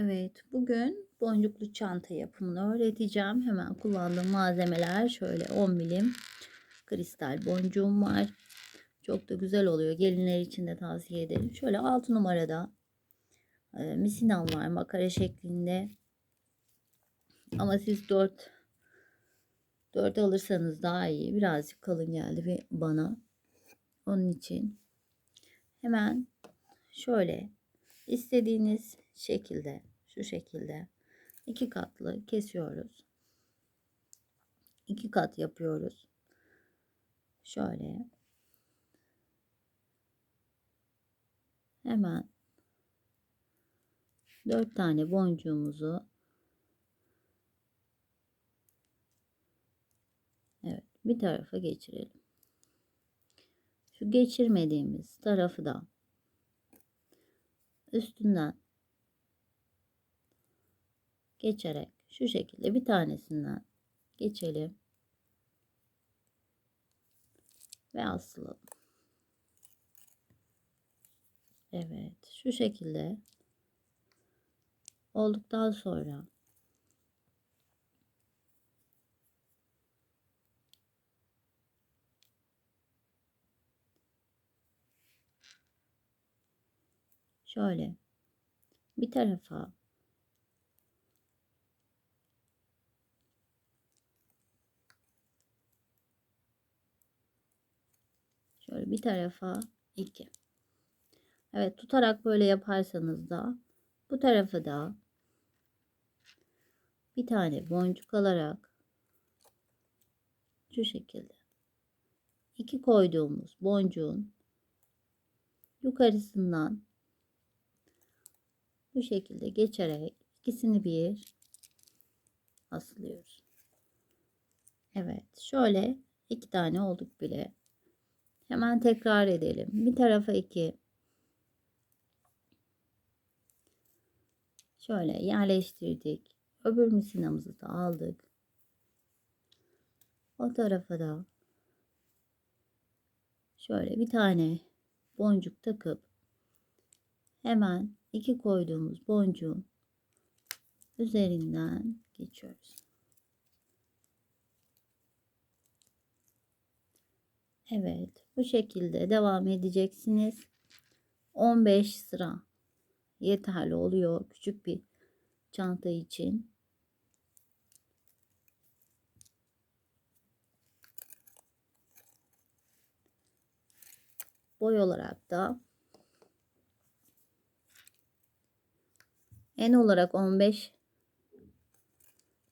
Evet, bugün boncuklu çanta yapımını öğreteceğim. Hemen kullandığım malzemeler şöyle 10 milim kristal boncuğum var. Çok da güzel oluyor. Gelinler için de tavsiye ederim. Şöyle 6 numarada e, misinam var makara şeklinde. Ama siz 4 4 alırsanız daha iyi. Birazcık kalın geldi bana. Onun için hemen şöyle istediğiniz şekilde şu şekilde iki katlı kesiyoruz. iki kat yapıyoruz. Şöyle hemen dört tane boncuğumuzu evet bir tarafa geçirelim. Şu geçirmediğimiz tarafı da üstünden geçerek şu şekilde bir tanesinden geçelim ve asılalım. Evet, şu şekilde olduktan sonra şöyle bir tarafa şöyle bir tarafa iki. Evet tutarak böyle yaparsanız da bu tarafı da bir tane boncuk alarak şu şekilde iki koyduğumuz boncuğun yukarısından bu şekilde geçerek ikisini bir asılıyoruz. Evet şöyle iki tane olduk bile. Hemen tekrar edelim. Bir tarafa iki. Şöyle yerleştirdik. Öbür misinamızı da aldık. O tarafa da şöyle bir tane boncuk takıp hemen iki koyduğumuz boncuğun üzerinden geçiyoruz. Evet, bu şekilde devam edeceksiniz. 15 sıra yeterli oluyor küçük bir çanta için. Boy olarak da en olarak 15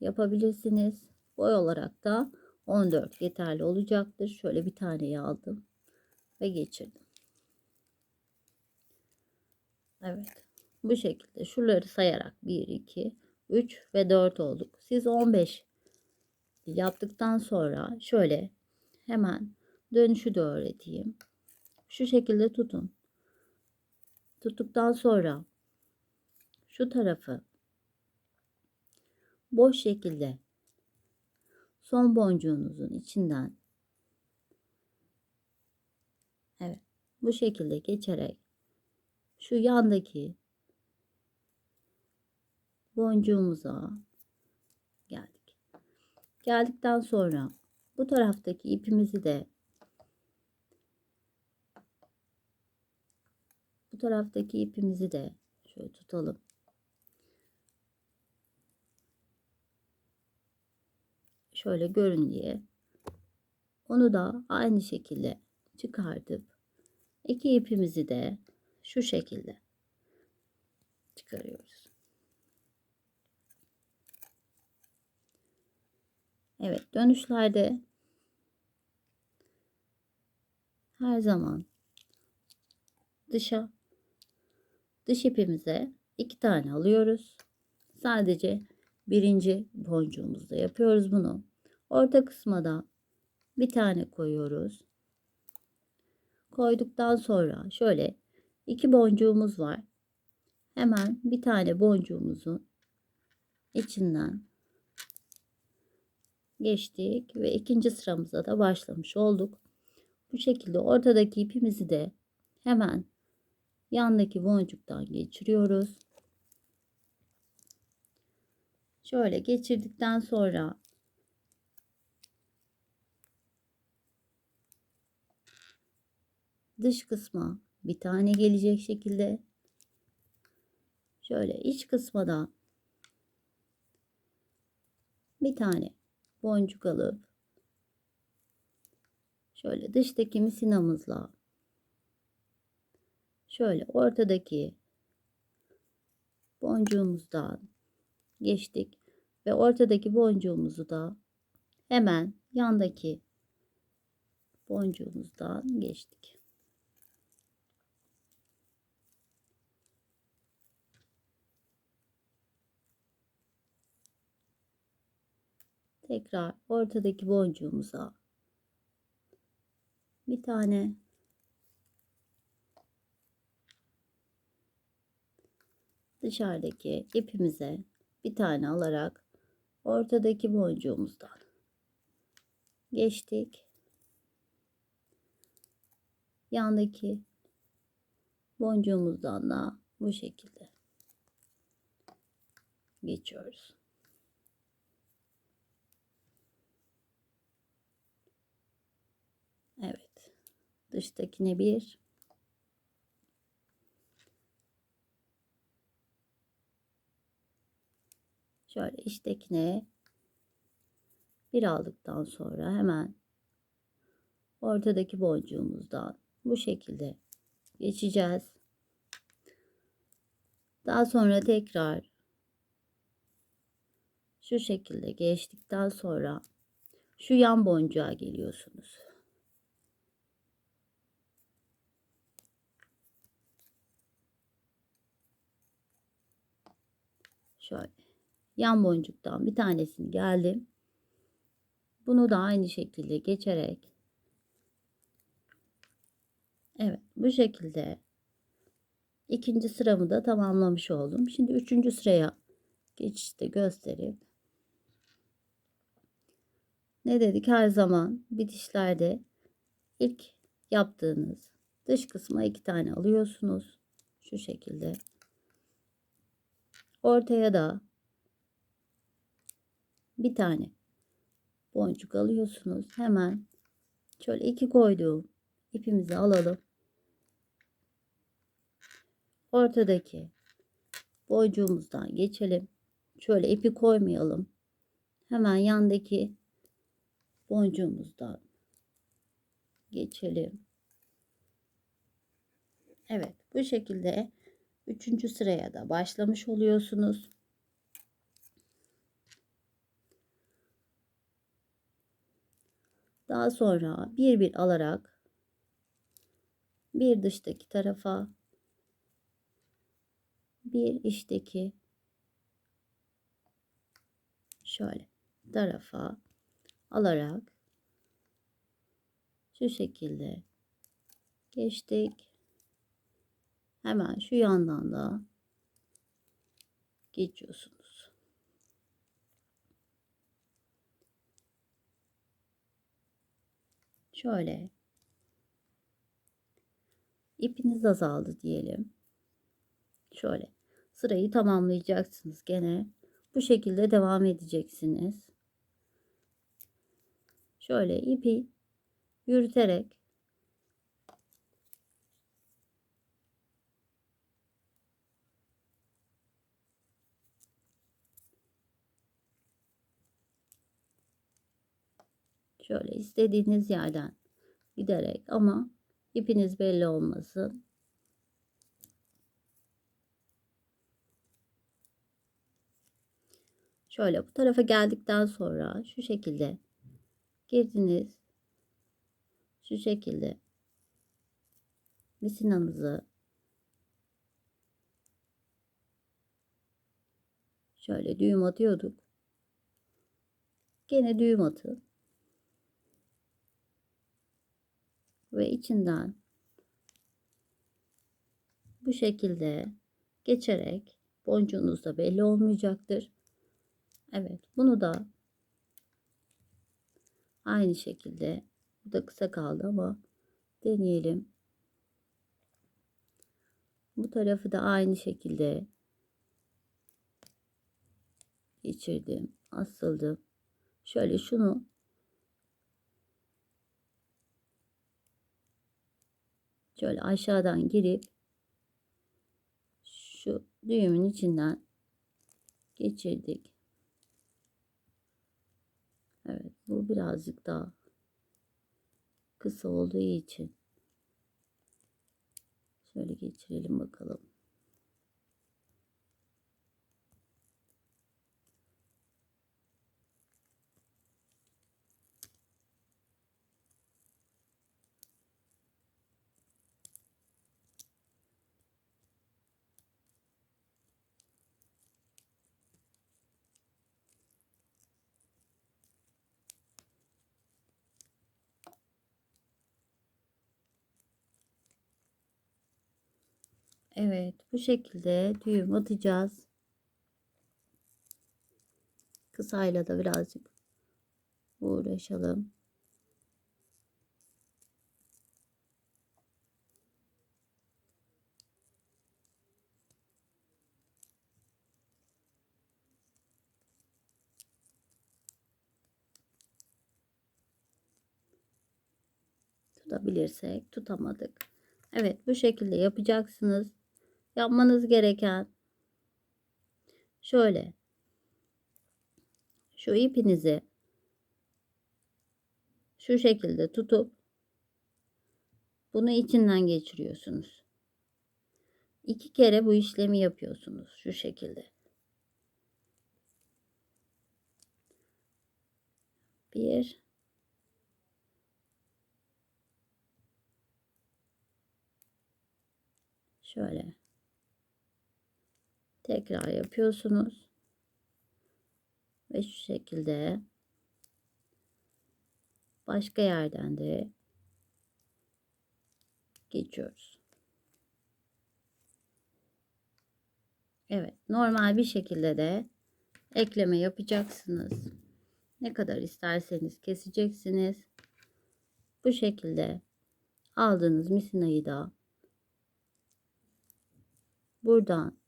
yapabilirsiniz. Boy olarak da 14 yeterli olacaktır. Şöyle bir taneyi aldım ve geçirdim. Evet. Bu şekilde şuraları sayarak 1, 2, 3 ve 4 olduk. Siz 15 yaptıktan sonra şöyle hemen dönüşü de öğreteyim. Şu şekilde tutun. Tuttuktan sonra şu tarafı boş şekilde son boncuğunuzun içinden evet bu şekilde geçerek şu yandaki boncuğumuza geldik. Geldikten sonra bu taraftaki ipimizi de bu taraftaki ipimizi de şöyle tutalım. Şöyle görün diye. Onu da aynı şekilde çıkartıp iki ipimizi de şu şekilde çıkarıyoruz. Evet dönüşlerde her zaman dışa dış ipimize iki tane alıyoruz. Sadece birinci boncuğumuzda yapıyoruz bunu. Orta kısma da bir tane koyuyoruz. Koyduktan sonra şöyle iki boncuğumuz var. Hemen bir tane boncuğumuzun içinden geçtik ve ikinci sıramıza da başlamış olduk. Bu şekilde ortadaki ipimizi de hemen yandaki boncuktan geçiriyoruz. Şöyle geçirdikten sonra dış kısma bir tane gelecek şekilde şöyle iç kısma da bir tane boncuk alıp şöyle dıştaki misinamızla şöyle ortadaki boncuğumuzdan geçtik ve ortadaki boncuğumuzu da hemen yandaki boncuğumuzdan geçtik. Tekrar ortadaki boncuğumuza bir tane dışarıdaki ipimize bir tane alarak ortadaki boncuğumuzdan geçtik. Yandaki boncuğumuzdan da bu şekilde geçiyoruz. Evet. Dıştakine bir. Şöyle içtekine bir aldıktan sonra hemen ortadaki boncuğumuzdan bu şekilde geçeceğiz. Daha sonra tekrar şu şekilde geçtikten sonra şu yan boncuğa geliyorsunuz. Şöyle yan boncuktan bir tanesini geldim. Bunu da aynı şekilde geçerek Evet bu şekilde ikinci sıramı da tamamlamış oldum. Şimdi üçüncü sıraya geçişte gösterip ne dedik her zaman bitişlerde ilk yaptığınız dış kısma iki tane alıyorsunuz. Şu şekilde. Ortaya da bir tane boncuk alıyorsunuz. Hemen şöyle iki koyduğum ipimizi alalım. Ortadaki boncuğumuzdan geçelim. Şöyle ipi koymayalım. Hemen yandaki boncuğumuzdan geçelim. Evet bu şekilde üçüncü sıraya da başlamış oluyorsunuz. Daha sonra bir bir alarak bir dıştaki tarafa bir içteki şöyle tarafa alarak şu şekilde geçtik. Hemen şu yandan da geçiyorsunuz. Şöyle ipiniz azaldı diyelim. Şöyle sırayı tamamlayacaksınız gene. Bu şekilde devam edeceksiniz. Şöyle ipi yürüterek şöyle istediğiniz yerden giderek ama ipiniz belli olmasın. Şöyle bu tarafa geldikten sonra şu şekilde girdiniz. Şu şekilde misinamızı şöyle düğüm atıyorduk. Gene düğüm atın. Ve içinden bu şekilde geçerek boncuğunuz da belli olmayacaktır. Evet bunu da aynı şekilde bu da kısa kaldı ama deneyelim. Bu tarafı da aynı şekilde geçirdim, asıldım. Şöyle şunu şöyle aşağıdan girip şu düğümün içinden geçirdik. Evet, bu birazcık daha kısa olduğu için şöyle geçirelim bakalım. Evet, bu şekilde düğüm atacağız. Kısayla da birazcık uğraşalım. Tutabilirsek tutamadık. Evet bu şekilde yapacaksınız. Yapmanız gereken şöyle şu ipinizi şu şekilde tutup bunu içinden geçiriyorsunuz. İki kere bu işlemi yapıyorsunuz şu şekilde. Bir şöyle tekrar yapıyorsunuz ve şu şekilde başka yerden de geçiyoruz. Evet, normal bir şekilde de ekleme yapacaksınız. Ne kadar isterseniz keseceksiniz. Bu şekilde aldığınız misinayı da buradan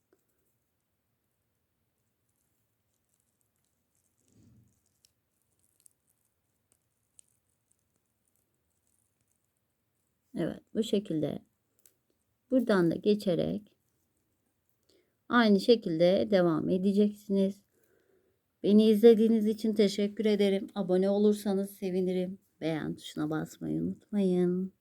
Evet bu şekilde buradan da geçerek aynı şekilde devam edeceksiniz. Beni izlediğiniz için teşekkür ederim. Abone olursanız sevinirim. Beğen tuşuna basmayı unutmayın.